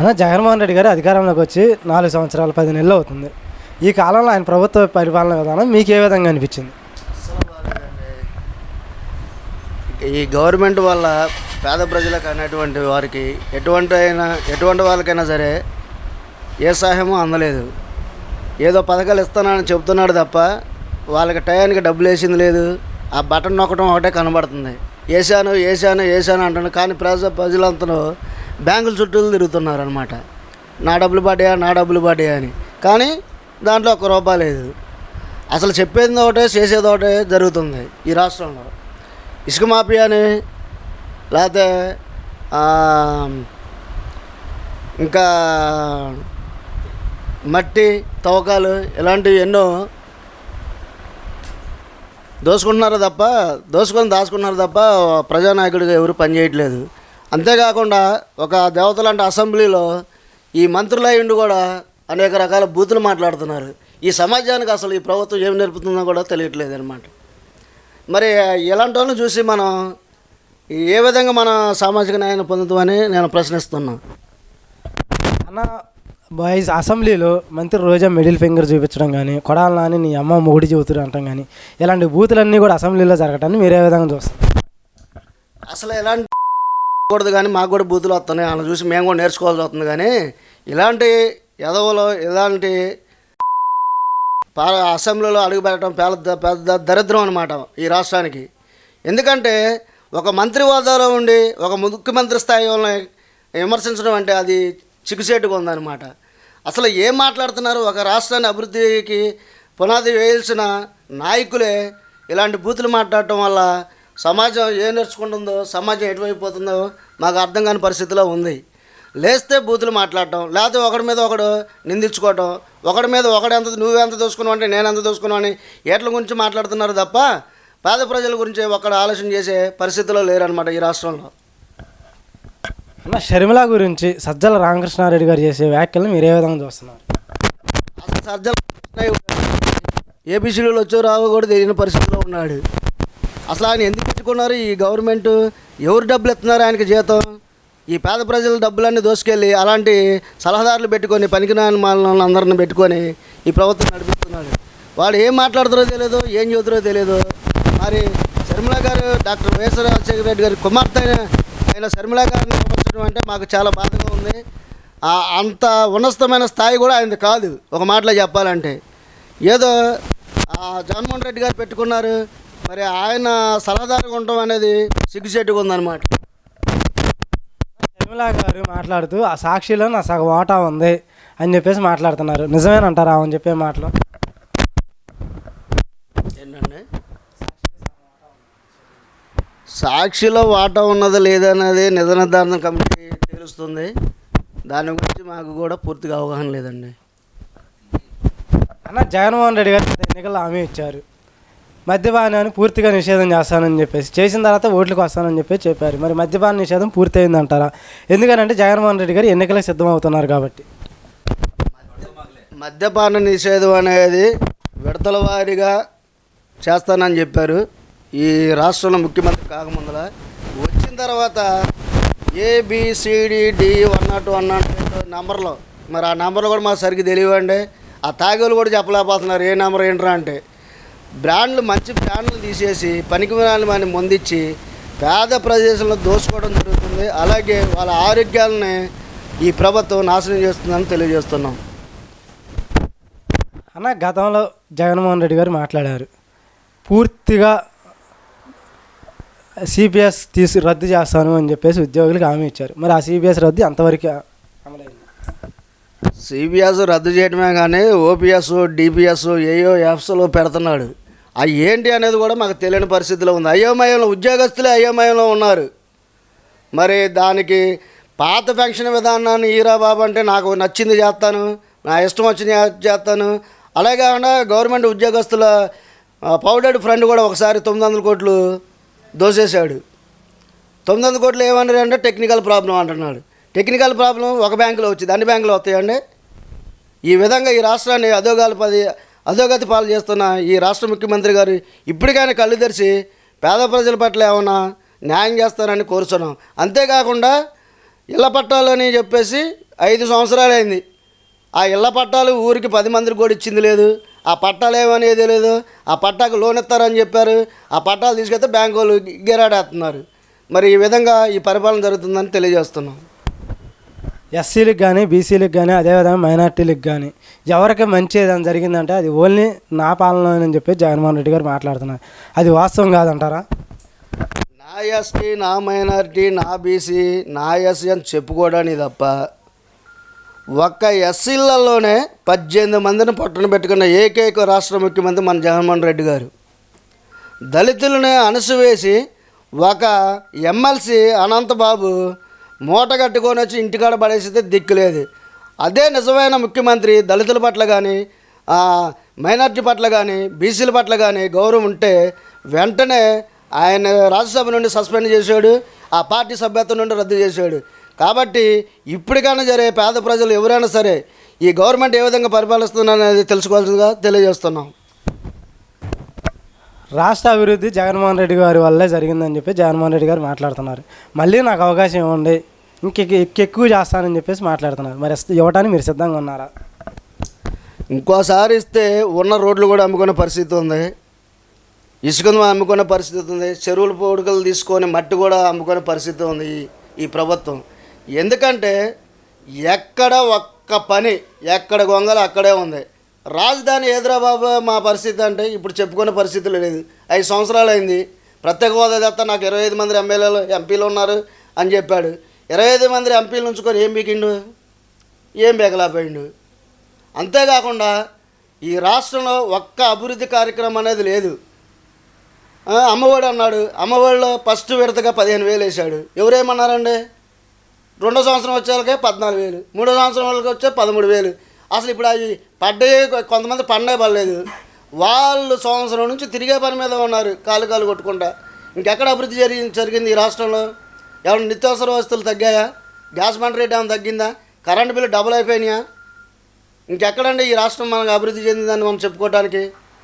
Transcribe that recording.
అలా జగన్మోహన్ రెడ్డి గారు అధికారంలోకి వచ్చి నాలుగు సంవత్సరాలు పది నెలలు అవుతుంది. ఈ కాలంలో ఆయన ప్రభుత్వ పరిపాలన విధానం మీకు ఏ విధంగా అనిపించింది? ఈ గవర్నమెంట్ వల్ల పేద ప్రజలకు అనేటువంటి వారికి ఎటువంటి అయినా ఎటువంటి వాళ్ళకైనా సరే ఏ సహాయమో అందలేదు. ఏదో పథకాలు ఇస్తానని చెప్తున్నాడు తప్ప వాళ్ళకి టయానికి డబ్బులు వేసింది లేదు. ఆ బటన్ నొక్కడం ఒకటే కనబడుతుంది. వేసాను వేసాను వేసాను అంటాను కానీ ప్రజ ప్రజలంతా బ్యాంకుల చుట్టూ తిరుగుతున్నారు అనమాట నా డబ్బులు పడ్డాయా? నా డబ్బులు పడ్డాయా అని. కానీ దాంట్లో ఒక్క రూపాయి లేదు. అసలు చెప్పేది ఒకటే చేసేది ఒకటే జరుగుతుంది ఈ రాష్ట్రంలో. ఇసుక మాఫియాని లేకపోతే ఇంకా మట్టి తవ్వకాలు ఇలాంటివి ఎన్నో దోసుకుంటున్నారు తప్ప దోసుకొని దాచుకున్నారు తప్ప ప్రజానాయకుడిగా ఎవరు పనిచేయట్లేదు. అంతేకాకుండా ఒక దేవత లాంటి అసెంబ్లీలో ఈ మంత్రులు అయ్యిండు కూడా అనేక రకాల బూతులు మాట్లాడుతున్నారు. ఈ సమాజానికి అసలు ఈ ప్రభుత్వం ఏం నేర్పుతుందో కూడా తెలియట్లేదు అనమాట మరి ఇలాంటి వాళ్ళని చూసి మనం ఏ విధంగా మన సామాజిక న్యాయాన్ని పొందుతామని నేను ప్రశ్నిస్తున్నాను అన్న బాయ్స్ అసెంబ్లీలో మంత్రి రోజా మిడిల్ ఫింగర్ చూపించడం కానీ కొడాలి నాని నీ అమ్మ మొగుడి చెబుతురు అంటాం కానీ ఇలాంటి బూతులన్నీ కూడా అసెంబ్లీలో జరగటాన్ని మీరు ఏ విధంగా చూస్తారు? అసలు ఎలాంటి కూడదు కానీ మాకు కూడా బూతులు వస్తున్నాయి. అలా చూసి మేము కూడా నేర్చుకోవాల్సి వస్తుంది కానీ ఇలాంటి ఎదవలు ఇలాంటి అసెంబ్లీలో అడుగుపెట్టడం పెద్ద పెద్ద దరిద్రం అనమాట ఈ రాష్ట్రానికి. ఎందుకంటే ఒక మంత్రి హోదాలో ఉండి ఒక ముఖ్యమంత్రి స్థాయి విమర్శించడం అంటే అది చిక్కుసేటుగా ఉందన్నమాట. అసలు ఏం మాట్లాడుతున్నారు? ఒక రాష్ట్రాన్ని అభివృద్ధికి పునాది వేయాల్సిన నాయకులే ఇలాంటి బూతులు మాట్లాడటం వల్ల సమాజం ఏం నేర్చుకుంటుందో సమాజం ఎటువైపు పోతుందో మాకు అర్థం కాని పరిస్థితిలో ఉంది. లేస్తే బూతులు మాట్లాడటం లేకపోతే ఒకడి మీద ఒకడు నిందించుకోవటం ఒకడి మీద ఒకడు ఎంత నువ్వెంత దోసుకున్నావు అంటే నేను ఎంత దోసుకున్నావు అని ఏట్ల గురించి మాట్లాడుతున్నారు తప్ప పేద ప్రజల గురించి ఒకడు ఆలోచన చేసే పరిస్థితిలో లేరనమాట ఈ రాష్ట్రంలో. అన్న షర్మిల గురించి సజ్జల రామకృష్ణారెడ్డి గారు చేసే వ్యాఖ్యలను మీరు ఏ విధంగా చూస్తున్నారు? అసలు సజ్జల ఏబిసిడీలు వచ్చో రావో కూడా తెలియని పరిస్థితిలో ఉన్నాడు. అసలు ఆయన ఎందుకు పెట్టుకున్నారు? ఈ గవర్నమెంట్ ఎవరు డబ్బులు ఇస్తున్నారు ఆయనకి జీతం? ఈ పేద ప్రజల డబ్బులన్నీ దోసుకెళ్ళి అలాంటి సలహాదారులు పెట్టుకొని పనికిరాని మాలను అందరిని పెట్టుకొని ఈ ప్రభుత్వం నడిపిస్తున్నాడు వాడు ఏం మాట్లాడుతారో తెలియదు ఏం చదువుతారో తెలియదు మరి శర్మిల గారు డాక్టర్ వైఎస్ రాజశేఖర రెడ్డి గారి కుమార్తె అయిన అయిన శర్మిల గారిని పంపించడం అంటే మాకు చాలా బాధగా ఉంది. అంత ఉన్నతమైన స్థాయి కూడా ఆయనది కాదు ఒక మాటలో చెప్పాలంటే. ఏదో జగన్మోహన్ రెడ్డి గారు పెట్టుకున్నారు మరి ఆయన సలహాదారుగా ఉండటం అనేది సిగ్గుచేటుగా ఉందన్నమాట. షర్మిల గారు మాట్లాడుతూ ఆ సాక్షిలో నా సగం వాటా ఉంది అని చెప్పేసి మాట్లాడుతున్నారు. నిజమేనంటారా అని చెప్పే మాటలు? ఏంటండి? సాక్షిలో వాటా ఉన్నది లేదనేది నిజ నిర్ధారణ కమిటీ తెలుస్తుంది దాని గురించి మాకు కూడా పూర్తిగా అవగాహన లేదండి. అన్న జగన్మోహన్ రెడ్డి గారు ఎన్నికల్లో హామీ ఇచ్చారు. మద్యపానాన్ని పూర్తిగా నిషేధం చేస్తానని చెప్పేసి చేసిన తర్వాత ఓట్లకు వస్తానని చెప్పి చెప్పారు. మరి మద్యపాన నిషేధం పూర్తయింది అంటారా ఎందుకనంటే జగన్మోహన్ రెడ్డి గారు ఎన్నికలకు సిద్ధమవుతున్నారు కాబట్టి. మద్యపాన నిషేధం అనేది విడతల వారీగా చేస్తానని చెప్పారు. ఈ రాష్ట్రంలో ముఖ్యమంత్రి కాకముందల వచ్చిన తర్వాత A B C D D one nought one nought నెంబర్లో. మరి ఆ నెంబర్లు కూడా మాకు సరిగ్గా తెలియవండి. ఆ తాగేలు కూడా చెప్పలేకపోతున్నారు. ఏ నెంబర్ ఏంట్రా అంటే. బ్రాండ్లు మంచి బ్రాండ్లు తీసేసి పనికి అని ముందిచ్చి పేద ప్రదేశంలో దోసుకోవడం జరుగుతుంది. అలాగే వాళ్ళ ఆరోగ్యాలని ఈ ప్రభుత్వం నాశనం చేస్తుందని తెలియజేస్తున్నాం. అన్న గతంలో జగన్మోహన్ రెడ్డి గారు మాట్లాడారు. పూర్తిగా సిపిఎస్ తీసి రద్దు చేస్తాను అని చెప్పేసి ఉద్యోగులకు హామీ ఇచ్చారు. మరి ఆ సిపిఎస్ రద్దు ఎంతవరకు అమలైంది? సిబిఎస్ రద్దు చేయడమే కానీ ఓపీఎస్ డిపిఎస్ ఏయో యాప్స్లో పెడుతున్నాడు. అవి ఏంటి అనేది కూడా మాకు తెలియని పరిస్థితిలో ఉంది. అయోమయంలో ఉద్యోగస్తులే అయోమయంలో ఉన్నారు. మరి దానికి పాత పెన్షన్ విధానాన్ని ఈరా బాబు అంటే నాకు నచ్చింది చేస్తాను నా ఇష్టం వచ్చింది చేస్తాను. అలాగే కాకుండా గవర్నమెంట్ ఉద్యోగస్తుల పౌడర్డ్ ఫ్రెండ్ కూడా ఒకసారి తొమ్మిది వందల కోట్లు దోసేశాడు. తొమ్మిది వందల కోట్లు ఏమన్నారు అంటే టెక్నికల్ ప్రాబ్లం అంటున్నాడు. టెక్నికల్ ప్రాబ్లం ఒక బ్యాంకులో వచ్చింది అన్ని బ్యాంకులో వస్తాయండి. ఈ విధంగా ఈ రాష్ట్రాన్ని అధోగాల పది అధోగతి పాలు చేస్తున్న ఈ రాష్ట్ర ముఖ్యమంత్రి గారు ఇప్పటికైనా కళ్ళు తెరిచి పేద ప్రజల పట్ల ఏమైనా న్యాయం చేస్తారని కోరుతున్నాం. అంతేకాకుండా ఇళ్ళ అని చెప్పేసి ఐదు సంవత్సరాలు అయింది. ఆ ఇళ్ళ పట్టాలు ఊరికి పది మందికి కూడా ఇచ్చింది లేదు. ఆ పట్టాలు ఏమనేది లేదు. ఆ పట్టాకు లోన్ ఇస్తారని చెప్పారు. ఆ పట్టాలు తీసుకెళ్తే బ్యాంకు వాళ్ళు గిరాడేస్తున్నారు మరి ఈ విధంగా ఈ పరిపాలన జరుగుతుందని తెలియజేస్తున్నాం. ఎస్సీలకు కానీ బీసీలకు కానీ అదేవిధంగా మైనార్టీలకు కానీ ఎవరికి మంచి ఏదైనా జరిగిందంటే అది ఓన్లీ నా పాలనని చెప్పి జగన్మోహన్ రెడ్డి గారు మాట్లాడుతున్నారు. అది వాస్తవం కాదంటారా? నా ఎస్టీ నా మైనారిటీ నా బీసీ నా ఎస్సీ అని చెప్పుకోవడానికి తప్ప ఒక్క ఎస్సీలలోనే పద్దెనిమిది మందిని పట్టున పెట్టుకున్న ఏకైక రాష్ట్ర ముఖ్యమంత్రి మన జగన్మోహన్ రెడ్డి గారు. దళితులను అణసివేసి ఒక ఎమ్మెల్సీ అనంతబాబు మూట కట్టుకొని వచ్చి ఇంటికాడ పడేసితే దిక్కులేదు అదే నిజమైన ముఖ్యమంత్రి దళితుల పట్ల కానీ మైనార్టీ పట్ల కానీ బీసీల పట్ల కానీ గౌరవం ఉంటే వెంటనే ఆయన రాజ్యసభ నుండి సస్పెండ్ చేశాడు ఆ పార్టీ సభ్యత్వం నుండి రద్దు చేశాడు. కాబట్టి ఇప్పటికైనా సరే పేద ప్రజలు ఎవరైనా సరే ఈ గవర్నమెంట్ ఏ విధంగా పరిపాలిస్తుందనేది తెలుసుకోవాల్సిందిగా తెలియజేస్తున్నాం. రాష్ట్ర అభివృద్ధి జగన్మోహన్ రెడ్డి గారి వల్లే జరిగిందని చెప్పి జగన్మోహన్ రెడ్డి గారు మాట్లాడుతున్నారు. మళ్ళీ నాకు అవకాశం ఇవ్వండి. ఇంకెక్ ఎక్కువ చేస్తానని చెప్పేసి మాట్లాడుతున్నారు. మరి ఇవ్వటానికి ఇవ్వడానికి మీరు సిద్ధంగా ఉన్నారా? ఇంకోసారి ఇస్తే ఉన్న రోడ్లు కూడా అమ్ముకునే పరిస్థితి ఉంది. ఇసుకను అమ్ముకునే పరిస్థితి ఉంది. చెరువుల పొడుకలు తీసుకొని మట్టి కూడా అమ్ముకునే పరిస్థితి ఉంది ఈ ఈ ప్రభుత్వం. ఎందుకంటే ఎక్కడ ఒక్క పని ఎక్కడ గొంగలు అక్కడే ఉంది. రాజధాని హైదరాబాద్ మా పరిస్థితి అంటే ఇప్పుడు చెప్పుకునే పరిస్థితులు లేదు. ఐదు సంవత్సరాలు అయింది. ప్రత్యేక హోదా తెస్తా నాకు ఇరవై ఐదు మంది ఎమ్మెల్యేలు ఎంపీలు ఉన్నారు అని చెప్పాడు. ఇరవై ఐదు మంది ఎంపీలు ఉంచుకొని ఏం బీకిండు? ఏం బేకలేకపోయిండు అంతేకాకుండా ఈ రాష్ట్రంలో ఒక్క అభివృద్ధి కార్యక్రమం అనేది లేదు. అమ్మఒడి అన్నాడు. అమ్మఒడిలో ఫస్ట్ విడతగా పదిహేను వేలు వేశాడు. ఎవరేమన్నారండి? రెండో సంవత్సరం వచ్చేళ్ళకే పద్నాలుగు వేలు. మూడో సంవత్సరం వాళ్ళకి వచ్చే పదమూడు వేలు. అసలు ఇప్పుడు అవి పడ్డాయి కొంతమంది పండే పడలేదు. వాళ్ళు సంవత్సరం నుంచి తిరిగే పని మీద ఉన్నారు కాలు కాలు కొట్టుకుంటా. ఇంకెక్కడ అభివృద్ధి జరిగి జరిగింది ఈ రాష్ట్రంలో? ఏమైనా నిత్యావసర వస్తువులు తగ్గాయా? గ్యాస్ బండ్ రేట్ ఏమైనా తగ్గిందా? కరెంటు బిల్లు డబుల్ అయిపోయినాయా? ఇంకెక్కడండి ఈ రాష్ట్రం మనకు అభివృద్ధి చెందిందని మనం చెప్పుకోవడానికి